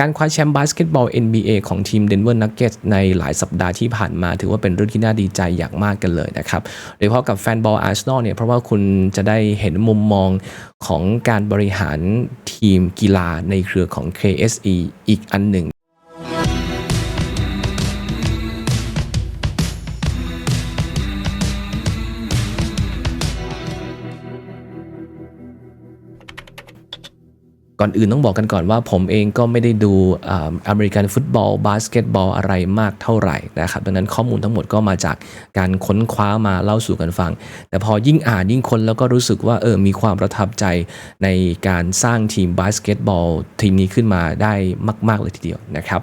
การคว้าแชมป์บาสเกตบอล NBA ของทีม Denver Nuggets ในหลายสัปดาห์ที่ผ่านมา ถือว่าเป็นเรื่องที่น่าดีใจอย่างมากกันเลยนะครับโดยเฉพาะกับแฟนบอลอาร์เซนอลเนี่ยเพราะว่าคุณจะได้เห็นมุมมองของการบริหารทีมกีฬาในเครือของ KSE อีกอันหนึ่ง ก่อนอื่นต้องบอกกันก่อนว่าผมเองก็ไม่ได้ดูอเมริกันฟุตบอลบาสเกตบอลอะไรมากเท่าไหร่นะครับดังนั้นข้อมูลทั้งหมดก็มาจากการค้นคว้ามาเล่าสู่กันฟัง แต่พอยิ่งอ่านยิ่งคนแล้วก็รู้สึกว่าเออมีความประทับใจในการสร้างทีมบาสเกตบอลทีมนี้ขึ้นมาได้มาก ๆ เลยทีเดียวนะครับ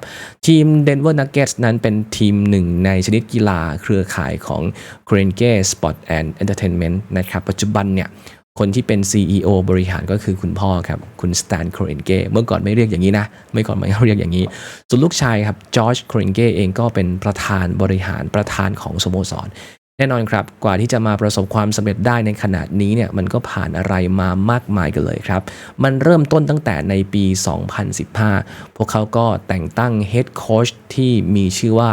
ทีม Denver Nuggets นั้นเป็นทีมหนึ่งในชนิดกีฬาเครือข่ายของ k r e n g e Sport and Entertainment นะครับปัจจุบันเนี่ย คนที่เป็น CEO บริหารก็คือคุณพ่อครับ คุณสแตนโครเอนเกเมื่อก่อนไม่เรียกอย่างนี้นะ เมื่อก่อนไม่เรียกอย่างนี้ ส่วนลูกชายครับจอร์จโครเอนเกเองก็เป็นประธานบริหารประธานของสโมสร แน่นอนครับ กว่าที่จะมาประสบความสำเร็จได้ในขนาดนี้เนี่ยมันก็ผ่านอะไรมามากมายกันเลยครับ มันเริ่มต้นตั้งแต่ในปี 2015 พวกเขาก็แต่งตั้งเฮดโค้ชที่มีชื่อว่า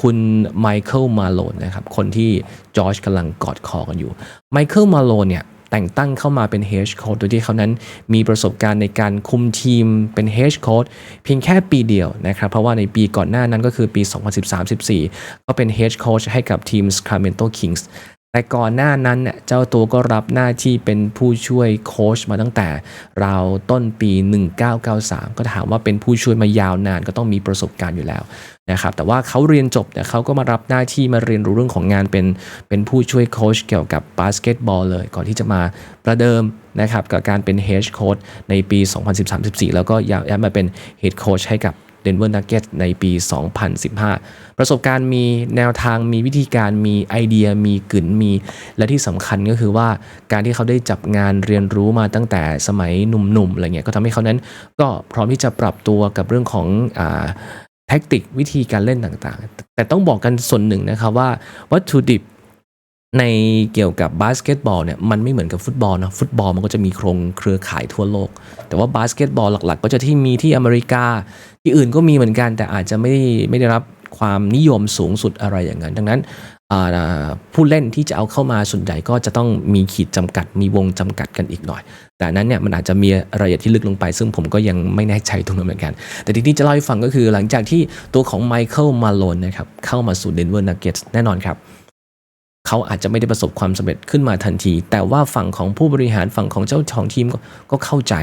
คุณไมเคิลมาโลนนะครับคนที่จอร์จกำลังกอดคอกันอยู่ไมเคิลมาโลนเนี่ย แต่งตั้งเข้ามาเป็น h e d Coach โดยที่เขานั้นมีประสบการณ์ในการคุมทีมเป็น h e d Coach เพียงแค่ปีเดียวนะครับเพราะว่าในปีก่อนหน้านั้นก็คือปี 2013-14 ก็เป็น h e d Coach ให้กับทีม Sacramento Kings แต่ก่อนหน้านั้นเนี่ยเจ้าตัวก็รับหน้าที่เป็นผู้ช่วยโค้ชมาตั้งแต่ราวต้นปี 1993 ก็ถามว่าเป็นผู้ช่วยมายาวนานก็ต้องมีประสบการณ์อยู่แล้วนะครับแต่ว่าเขาเรียนจบเนี่เขาก็มารับหน้าที่มาเรียนรู้เรื่องของงานเป็นเป็นผู้ช่วยโค้ชเกี่ยวกับบาสเกตบอลเลย ก่อนที่จะมาประเดิมนะครับกับการเป็น Head Coach ในปี 2013-14 แล้วก็ย้ายมาเป็น Head Coach ให้กับ Denver Nuggets ในปี 2015 ประสบการณ์มีแนวทางมีวิธีการมีไอเดียมีกลิ่นมี และที่สำคัญก็คือว่าการที่เขาได้จับงานเรียนรู้มาตั้งแต่สมัยหนุ่มๆอะไรเงี้ยก็ทำให้เขานั้นก็พร้อมที่จะปรับตัวกับเรื่องของอาแท็กติกวิธีการเล่นต่างๆ แต่ต้องบอกกันส่วนหนึ่งนะครับว่าวัตถุดิบ ในเกี่ยวกับบาสเกตบอลเนี่ยมันไม่เหมือนกับฟุตบอลนะฟุตบอลมันก็จะมีโครงเครือข่ายทั่วโลก แต่ว่าบาสเกตบอลหลักๆ ก็จะที่มีที่อเมริกา ที่อื่นก็มีเหมือนกัน แต่อาจจะไม่ไม่ได้รับความนิยมสูงสุดอะไรอย่างนั้น ดังนั้นผู้เล่นที่จะเอาเข้ามาส่วนใหญ่ก็จะต้องมีขีดจำกัด มีวงจำกัดกันอีกหน่อย แต่นนั้นเนี่ยมันอาจจะมีรายละเอียดที่ลึกลงไป ซึ่งผมก็ยังไม่แน่ใจตรงนั้นเหมือนกัน แต่ที่นี่จะเล่าให้ฟังก็คือหลังจากที่ตัวของไมเคิลมาโลนนะครับเข้ามาสู่เดนเวอร์นักเก็ตแน่นอนครับ เขาอาจจะไม่ได้ประสบความสำเร็จขึ้นมาทันที แต่ว่าฝั่งของผู้บริหารฝั่งของเจ้าของทีมก็เข้าใจ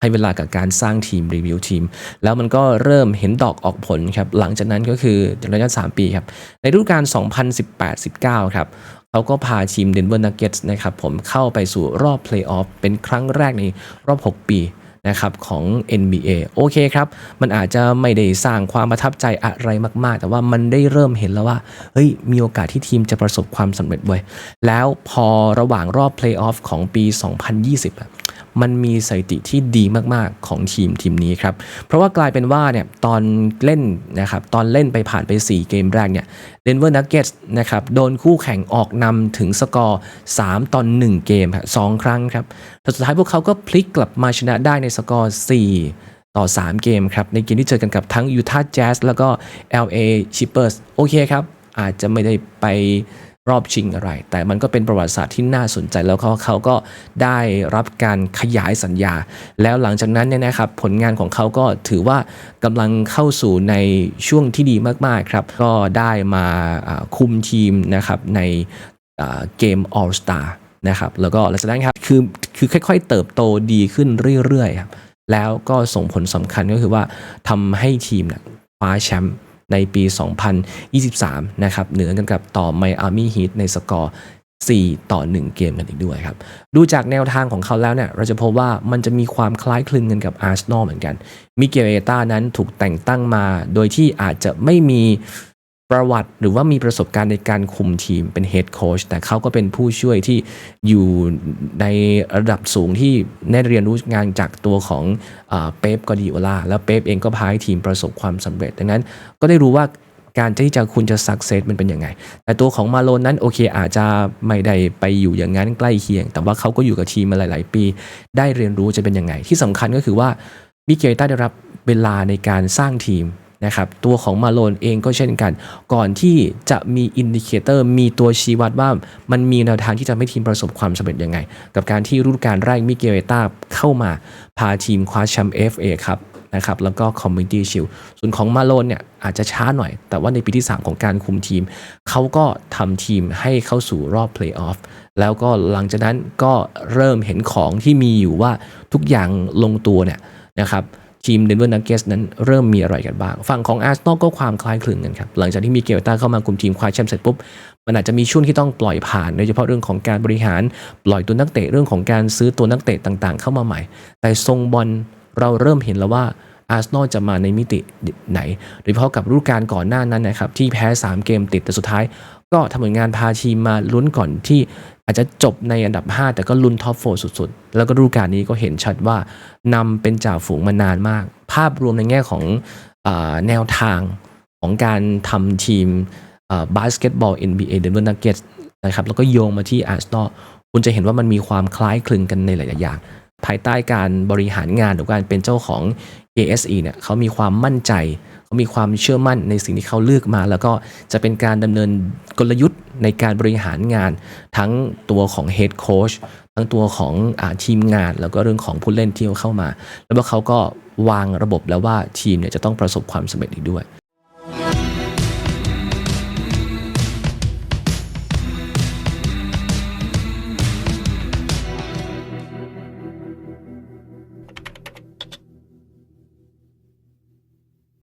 ให้เวลากับการสร้างทีมรีวิวทีม แล้วมันก็เริ่มเห็นดอกออกผลครับหลังจากนั้นก็คือระยะ 3 ปีครับในฤดูกาล 2018-19 ครับเขาก็พาทีม Denver Nuggets นะครับผมเข้าไปสู่รอบเพลย์ออฟเป็นครั้งแรกในรอบ 6 ปี นะครับของ NBA โอเคครับ มันอาจจะไม่ได้สร้างความประทับใจอะไรมากๆ แต่ว่ามันได้เริ่มเห็นแล้วว่าเฮ้ยมีโอกาสที่ทีมจะประสบความสำเร็จเว้ยแล้วพอระหว่างรอบเพลย์ออฟของปี 2020 มันมีสถิติที่ดีมากๆของทีมทีมนี้ครับ เพราะว่ากลายเป็นว่าเนี่ยตอนเล่นนะครับตอนเล่นไปผ่านไป 4 เกมแรกเนี่ย Denver Nuggets นะครับโดนคู่แข่งออกนำถึงสกอร์ 3 ตอน 1 เกมครับสองครั้งครับแต่สุดท้ายพวกเขาก็พลิกกลับมาชนะได้ในสกอร์ 4ต่อ 3 เกมครับ ในเกมที่เจอกันกับทั้ง Utah Jazz แล้วก็ LA Clippers โอเคครับ อาจจะไม่ได้ไป รอบชิงอะไร แต่มันก็เป็นประวัติศาสตร์ที่น่าสนใจแล้วเขาเขาก็ได้รับการขยายสัญญา แล้วหลังจากนั้นเนี่ยนะครับผลงานของเขาก็ถือว่ากำลังเข้าสู่ในช่วงที่ดีมากๆครับ ก็ได้มาคุมทีมนะครับในเกม All Star นะครับแล้วก็หลังจากนั้นครับคือคือค่อย ๆ เติบโตดีขึ้นเรื่อยๆครับแล้วก็ส่งผลสำคัญก็คือว่าทำให้ทีมนะคว้าแชมป์ ในปี 2023 นะครับ เหนือกันกับต่อไมอามี่ฮีทในสกอร์ 4 ต่อ 1 เกมกันอีกด้วยครับ ดูจากแนวทางของเขาแล้วเนี่ย เราจะพบว่ามันจะมีความคล้ายคลึงกันกับอาร์เซนอลเหมือนกัน มิเกลเอตานั้นถูกแต่งตั้งมา โดยที่อาจจะไม่มี ประวัติหรือว่ามีประสบการณ์ในการคุมทีมเป็นเฮดโค้ชแต่เขาก็เป็นผู้ช่วยที่อยู่ในระดับสูงที่ได้เรียนรู้งานจากตัวของเป๊ปกอดิโอลาแล้วเป๊ปเองก็พาให้ทีมประสบความสำเร็จ ดังนั้นก็ได้รู้ว่าการที่จะคุณจะสักเซสมันเป็นยังไง แต่ตัวของมาโลนนั้นโอเคอาจจะไม่ได้ไปอยู่อย่างนั้นใกล้เคียง แต่ว่าเขาก็อยู่กับทีมมาหลาย ๆ ปี ได้เรียนรู้จะเป็นยังไง ที่สำคัญก็คือว่ามิเกลต้าได้รับเวลาในการสร้างทีม นะครับตัวของมาโลนเองก็เช่นกัน ก่อนที่จะมีอินดิเคเตอร์มีตัวชี้วัดว่ามันมีแนวทางที่จะให้ทีมประสบความสำเร็จยังไง กับการที่ฤดูกาลแรกมิเกลต้าเข้ามาพาทีมคว้าแชมป์ FA ครับนะครับแล้วก็คอมมิ n ตี้ชิลส่วนของมาโลนเนี่ยอาจจะช้าหน่อย แต่ว่าในปีที่ 3 ของการคุมทีม เขาก็ทำทีมให้เข้าสู่รอบเพลย์ออฟแล้วก็หลังจากนั้นก็เริ่มเห็นของที่มีอยู่ว่าทุกอย่างลงตัวเนี่ยนะครับ ทีมเดนเวอร์นักเกสนั้นเริ่มมีอะไรกันบ้าง ฝั่งของอาร์เซนอลก็ความคล้ายคลึงกันครับ หลังจากที่มีเกลต้าเข้ามาคุมทีมคว้าแชมป์เสร็จปุ๊บ มันอาจจะมีช่วงที่ต้องปล่อยผ่าน โดยเฉพาะเรื่องของการบริหาร ปล่อยตัวนักเตะเรื่องของการซื้อตัวนักเตะต่างๆ เข้ามาใหม่ แต่ทรงบอลเราเริ่มเห็นแล้วว่าอาร์เซนอลจะมาในมิติไหน โดยเฉพาะกับฤดูกาลก่อนหน้านั้นนะครับที่แพ้ 3 เกมติดแต่สุดท้าย ก็ทำผลงานพาทีมมาลุ้นก่อนที่อาจจะจบในอันดับ 5 แต่ก็ลุ้นท็อปโฟสุดๆ แล้วก็ฤดูกาลนี้ก็เห็นชัดว่านำเป็นจ่าฝูงมานานมาก ภาพรวมในแง่ของอแนวทางของการทำทีมบาสเกตบอล NBA Denver Nuggets นะครับแล้วก็โยงมาที่อาร์เซนอลคุณจะเห็นว่ามันมีความคล้ายคลึงกันในหลายๆอย่าง ภายใต้การบริหารงานหรือการเป็นเจ้าของ ASE เนี่ยเขามีความมั่นใจเขามีความเชื่อมั่นในสิ่งที่เขาเลือกมา แล้วก็จะเป็นการดำเนินกลยุทธ์ในการบริหารงาน ทั้งตัวของ Head Coach ทั้งตัวของอทีมงาน แล้วก็เรื่องของผู้เล่นที่เข้ามา แล้วก็เขาก็วางระบบแล้วว่าทีมเนี่ยจะต้องประสบความสำเร็จอีกด้วย